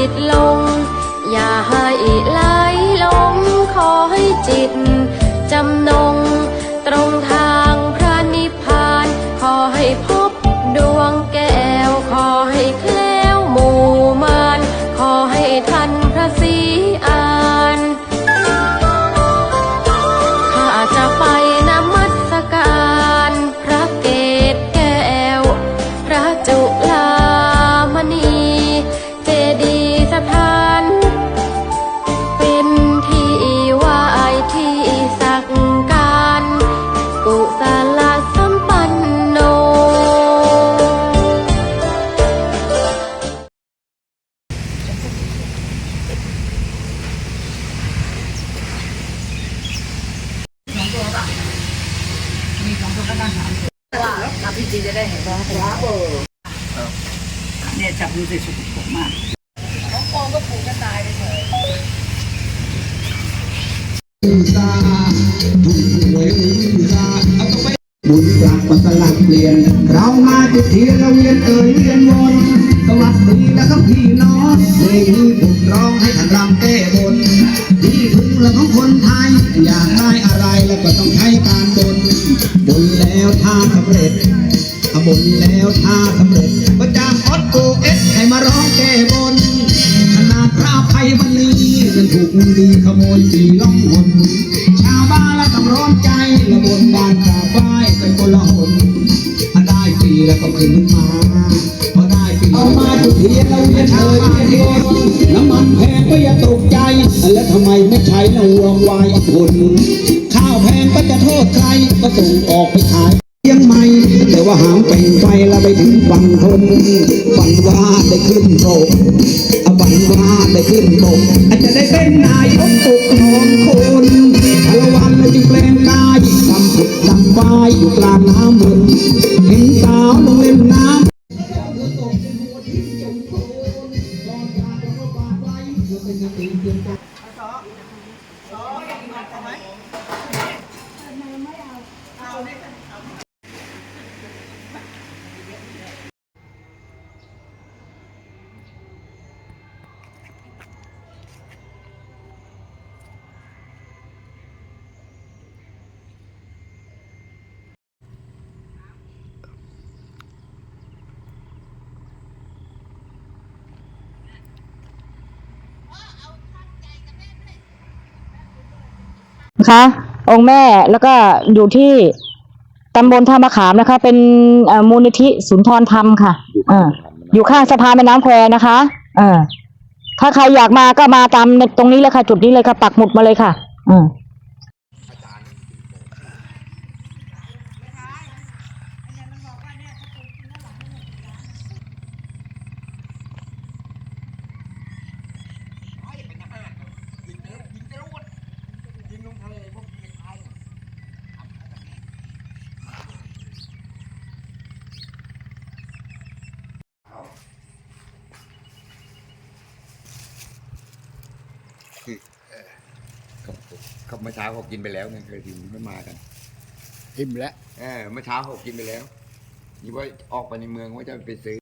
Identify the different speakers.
Speaker 1: จิตลง อย่าให้ไหลลงขอให้จิต เนี่
Speaker 2: ยจับดูสิสุกปรกมาก
Speaker 3: บุญกลับมาสลับเปลี่ยน เรามาจุดเทียนเราเวียนเอ่ยเวียนวนสวัสดีนะครับพี่น้องเพลงนี้ผมร้องให้ท่านรำแก้ บนแล้วถ้าสำเร็จก็จ้างออสโกเอสให้มาร้องแก้บนขนาดพระภัยวันนี้ยังถูกดีขโมยตีล่องหนชาวบ้านและต้องร้อนใจและบนบานกราบไหว้กันคนละหนถ้าได้ฟรีแล้วก็ขึ้นมาพอได้ฟรีเอามาจุดเทียนเราเวียนเอ่ยเวียนนน้ำมันแพงก็อย่าตกใจ แล้วทำไมไม่ใช้นวงวายผลข้าวแพงก็จะโทษใครก็ส่งออกไปขาย ว่าหามเป็นไฟแล้วไปถึงฝั่งทนฝันว่าได้ขึ้นโบกเอาฝันว่าได้ขึ้นโบกอาจจะได้เป็นนายกตกของคนชาลวันเลยจึงแปลงกายทำผุดทำบายอยู่กลางน้ำมนเห็นสาวลงเล่นน้ำเอาไหม
Speaker 4: นะคะ องค์แม่แล้วก็อยู่ที่ตำบลท่ามะขามนะคะ เป็นเอ่อมูลนิธิสุนทรธรรมค่ะเอออยู่ข้างสะพานแม่น้ำแควนะคะเออถ้าใครอยากมาก็มาตามตรงนี้เลยค่ะ จุดนี้เลยค่ะ ปักหมุดมาเลยค่ะอืม
Speaker 5: เขา เมื่อเช้าเขากินไปแล้วไงเคยกินไม่มากัน
Speaker 6: อิ่มแล้ว
Speaker 5: เออเมื่อเช้าเขากินไปแล้วนี่ว่าออกไปในเมืองว่าจะไปซื้อ